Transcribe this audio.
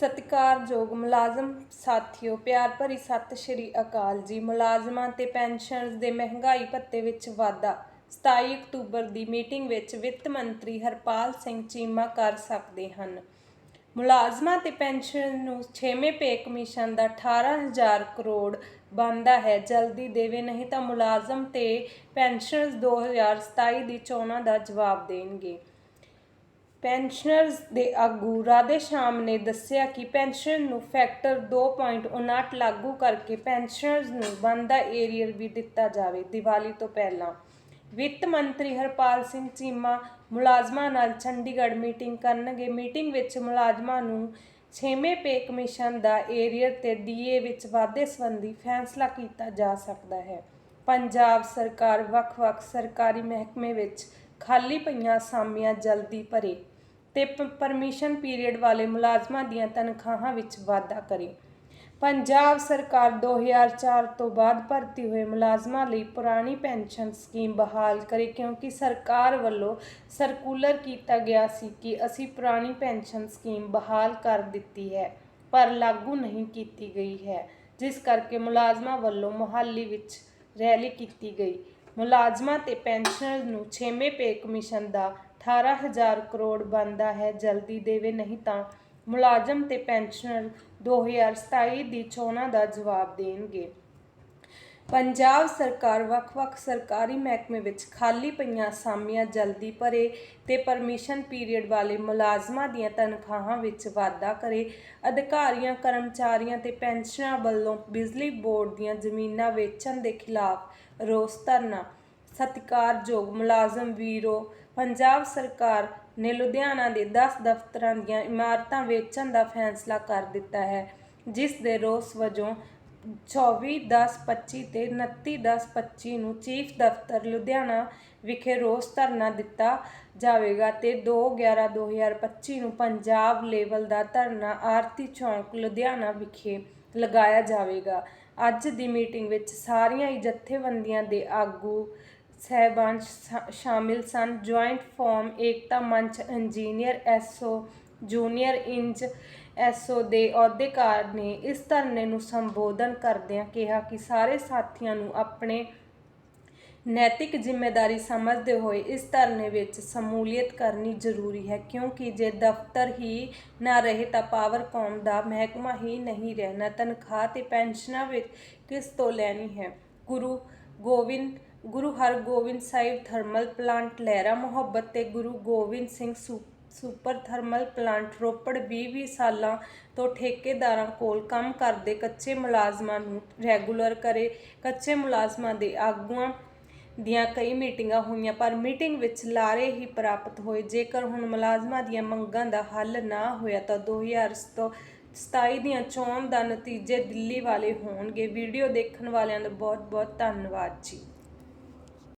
ਸਤਿਕਾਰਯੋਗ ਮੁਲਾਜ਼ਮ, ਸਾਥੀਓ, ਪਿਆਰ ਭਰੀ ਸਤਿ ਸ਼੍ਰੀ ਅਕਾਲ ਜੀ। ਮੁਲਾਜ਼ਮਾਂ ਤੇ ਪੈਨਸ਼ਨਰਜ਼ ਦੇ ਮਹਿੰਗਾਈ ਭੱਤੇ ਵਿੱਚ ਵਾਧਾ। 27 ਅਕਤੂਬਰ ਦੀ ਮੀਟਿੰਗ ਵਿੱਚ ਵਿੱਤ ਮੰਤਰੀ ਹਰਪਾਲ ਸਿੰਘ ਚੀਮਾ ਕਰ ਸਕਦੇ ਹਨ। ਮੁਲਾਜ਼ਮਾਂ ਤੇ ਪੈਨਸ਼ਨ ਨੂੰ 6ਵੇਂ ਪੇ ਕਮਿਸ਼ਨ ਦਾ 18000 ਕਰੋੜ ਬਣਦਾ ਹੈ। ਜਲਦੀ ਦੇਵੇ ਨਹੀਂ ਤਾਂ ਮੁਲਾਜ਼ਮ ਤੇ ਪੈਨਸ਼ਨਰਜ਼ 2027 ਦੀ ਚੋਣਾਂ ਦਾ ਜਵਾਬ ਦੇਣਗੇ। ਪੈਨਸ਼ਨਰਜ਼ ਦੇ ਆਗੂ ਰਾਧੇ ਸ਼ਾਮ ਨੇ ਦੱਸਿਆ ਕਿ ਪੈਨਸ਼ਨ ਨੂੰ ਫੈਕਟਰ 2.59 ਲਾਗੂ ਕਰਕੇ ਪੈਨਸ਼ਨਰਜ਼ ਨੂੰ ਬਣਦਾ ਏਰੀਅਰ ਵੀ ਦਿੱਤਾ ਜਾਵੇ, ਦੀਵਾਲੀ ਤੋਂ ਪਹਿਲਾਂ। ਵਿੱਤ ਮੰਤਰੀ ਹਰਪਾਲ ਸਿੰਘ ਚੀਮਾ ਮੁਲਾਜ਼ਮਾਂ ਨਾਲ ਚੰਡੀਗੜ੍ਹ ਮੀਟਿੰਗ ਕਰਨਗੇ। ਮੀਟਿੰਗ ਵਿੱਚ ਮੁਲਾਜ਼ਮਾਂ ਨੂੰ 6ਵੇਂ ਪੇ ਕਮਿਸ਼ਨ ਦਾ ਏਰੀਅਰ ਤੇ ਡੀਏ ਵਿੱਚ ਵਾਧੇ ਸੰਬੰਧੀ ਫੈਸਲਾ ਕੀਤਾ ਜਾ ਸਕਦਾ ਹੈ। ਪੰਜਾਬ ਸਰਕਾਰ ਵੱਖ-ਵੱਖ ਸਰਕਾਰੀ ਮਹਿਕਮੇ ਵਿੱਚ ਖਾਲੀ ਪਈਆਂ ਅਸਾਮੀਆਂ ਜਲਦੀ ਭਰੇ। ਤੇ ਪ- ਪਰਮਿਸ਼ਨ ਪੀਰੀਅਡ ਵਾਲੇ ਮੁਲਾਜ਼ਮਾਂ ਦੀਆਂ ਤਨਖਾਹਾਂ ਵਿੱਚ ਵਾਧਾ ਕਰੇ। ਪੰਜਾਬ ਸਰਕਾਰ 2004 ਤੋਂ ਬਾਅਦ ਭਰਤੀ ਹੋਏ ਮੁਲਾਜ਼ਮਾਂ ਲਈ ਪੁਰਾਣੀ ਪੈਨਸ਼ਨ ਸਕੀਮ ਬਹਾਲ ਕਰੇ ਕਿਉਂਕਿ ਸਰਕਾਰ ਵੱਲੋਂ ਸਰਕੂਲਰ ਕੀਤਾ ਗਿਆ ਸੀ ਕਿ ਅਸੀਂ ਪੁਰਾਣੀ ਪੈਨਸ਼ਨ ਸਕੀਮ ਬਹਾਲ ਕਰ ਦਿੱਤੀ ਹੈ, ਪਰ ਲਾਗੂ ਨਹੀਂ ਕੀਤੀ ਗਈ ਹੈ, ਜਿਸ ਕਰਕੇ ਮੁਲਾਜ਼ਮਾਂ ਵੱਲੋਂ ਮੁਹਾਲੀ ਵਿੱਚ ਰੈਲੀ ਕੀਤੀ ਗਈ। ਮੁਲਾਜ਼ਮਾਂ ਤੇ ਪੈਨਸ਼ਨਰ ਨੂੰ 6ਵੇਂ ਪੇ ਕਮਿਸ਼ਨ ਦਾ 18000 ਕਰੋੜ ਬਣਦਾ ਹੈ, ਜਲਦੀ ਦੇਵੇ ਨਹੀਂ ਤਾਂ ਮੁਲਾਜ਼ਮ ਤੇ ਪੈਨਸ਼ਨਰ 2027 ਦੀ ਚੋਣਾਂ ਦਾ ਜਵਾਬ ਦੇਣਗੇ। ਪੰਜਾਬ ਸਰਕਾਰ ਵੱਖ-ਵੱਖ ਸਰਕਾਰੀ ਮਹਿਕਮੇ ਵਿੱਚ ਖਾਲੀ ਪਈਆਂ ਅਸਾਮੀਆਂ ਜਲਦੀ ਭਰੇ ਤੇ ਪਰਮਿਸ਼ਨ ਪੀਰੀਅਡ ਵਾਲੇ ਮੁਲਾਜ਼ਮਾਂ ਦੀਆਂ ਤਨਖਾਹਾਂ ਵਿੱਚ ਵਾਧਾ ਕਰੇ, ਅਧਿਕਾਰੀਆਂ, ਕਰਮਚਾਰੀਆਂ ਤੇ ਪੈਨਸ਼ਨਰਾਂ ਵੱਲੋਂ ਬਿਜਲੀ ਬੋਰਡ ਦੀਆਂ ਜ਼ਮੀਨਾਂ ਵੇਚਣ ਦੇ ਖਿਲਾਫ ਰੋਸ ਧਰਨਾ ਸਤਿਕਾਰਯੋਗ ਮੁਲਾਜ਼ਮ ਵੀਰੋ, ਪੰਜਾਬ ਸਰਕਾਰ ਨੇ ਲੁਧਿਆਣਾ ਦੇ 10 ਦਫ਼ਤਰਾਂ ਦੀਆਂ ਇਮਾਰਤਾਂ ਵੇਚਣ ਦਾ ਫੈਸਲਾ ਕਰ ਦਿੱਤਾ ਹੈ, ਜਿਸ ਦੇ ਰੋਸ ਵਜੋਂ 24 10 25 ਤੇ 29 10 25 ਨੂੰ ਚੀਫ ਦਫ਼ਤਰ ਲੁਧਿਆਣਾ ਵਿਖੇ ਰੋਸ ਧਰਨਾ ਦਿੱਤਾ ਜਾਵੇਗਾ ਤੇ 2 11 2025 ਨੂੰ ਪੰਜਾਬ ਲੈਵਲ ਦਾ ਧਰਨਾ ਆਰਤੀ ਚੌਂਕ ਲੁਧਿਆਣਾ ਵਿਖੇ ਲਗਾਇਆ ਜਾਵੇਗਾ। ਅੱਜ ਦੀ ਮੀਟਿੰਗ ਵਿੱਚ ਸਾਰੀਆਂ ਹੀ ਜਥੇਬੰਦੀਆਂ ਦੇ ਆਗੂ ਸਹਿਬਾਨ ਸ਼ਾਮਿਲ ਸਨ। Joint forum Ekta Manch engineer SO junior ਇੰਜ ਐਸਓ ਦੇ ਅਹੁਦੇਕਾਰ ਨੇ ਇਸ ਧਰਨੇ ਨੂੰ ਸੰਬੋਧਨ ਕਰਦਿਆਂ ਕਿਹਾ ਕਿ ਸਾਰੇ ਸਾਥੀਆਂ ਨੂੰ ਆਪਣੇ ਨੈਤਿਕ ਜ਼ਿੰਮੇਵਾਰੀ ਸਮਝਦੇ ਹੋਏ ਇਸ ਧਰਨੇ ਵਿੱਚ ਸ਼ਮੂਲੀਅਤ ਕਰਨੀ ਜ਼ਰੂਰੀ ਹੈ, ਕਿਉਂਕਿ ਜੇ ਦਫ਼ਤਰ ਹੀ ਨਾ ਰਹੇ ਤਾਂ ਪਾਵਰਕੌਮ ਦਾ ਮਹਿਕਮਾ ਹੀ ਨਹੀਂ ਰਹਿਣਾ। ਤਨਖਾਹ ਤੇ ਪੈਨਸ਼ਨਾਂ ਵਿੱਚ ਕਿਸ ਤੋਂ ਲੈਣੀ ਹੈ? ਗੁਰੂ ਗੋਬਿੰਦ ਗੁਰੂ ਹਰਗੋਬਿੰਦ ਸਾਹਿਬ ਥਰਮਲ ਪਲਾਂਟ ਲਹਿਰਾ ਮੁਹੱਬਤ ਤੇ Guru Gobind Singh super thermal plant Ropar 20-20 ਸਾਲਾਂ ਤੋਂ ਠੇਕੇਦਾਰਾਂ ਕੋਲ ਕੰਮ ਕਰਦੇ ਕੱਚੇ ਮੁਲਾਜ਼ਮਾਂ ਨੂੰ ਰੈਗੂਲਰ ਕਰੇ, ਕੱਚੇ ਮੁਲਾਜ਼ਮਾਂ ਦੇ ਆਗੂਆਂ ਦੀਆਂ ਕਈ ਮੀਟਿੰਗਾਂ ਹੋਈਆਂ, ਪਰ ਮੀਟਿੰਗ ਵਿੱਚ ਲਾਰੇ ਹੀ ਪ੍ਰਾਪਤ ਹੋਏ। ਜੇਕਰ ਹੁਣ ਮੁਲਾਜ਼ਮਾਂ ਦੀਆਂ ਮੰਗਾਂ ਦਾ ਹੱਲ ਨਾ ਹੋਇਆ ਤਾਂ 2027 ਦੀਆਂ ਚੋਣ ਦਾ ਨਤੀਜੇ ਦਿੱਲੀ ਵਾਲੇ ਹੋਣਗੇ। ਵੀਡੀਓ ਦੇਖਣ ਵਾਲਿਆਂ ਦਾ ਬਹੁਤ ਬਹੁਤ ਧੰਨਵਾਦ ਜੀ।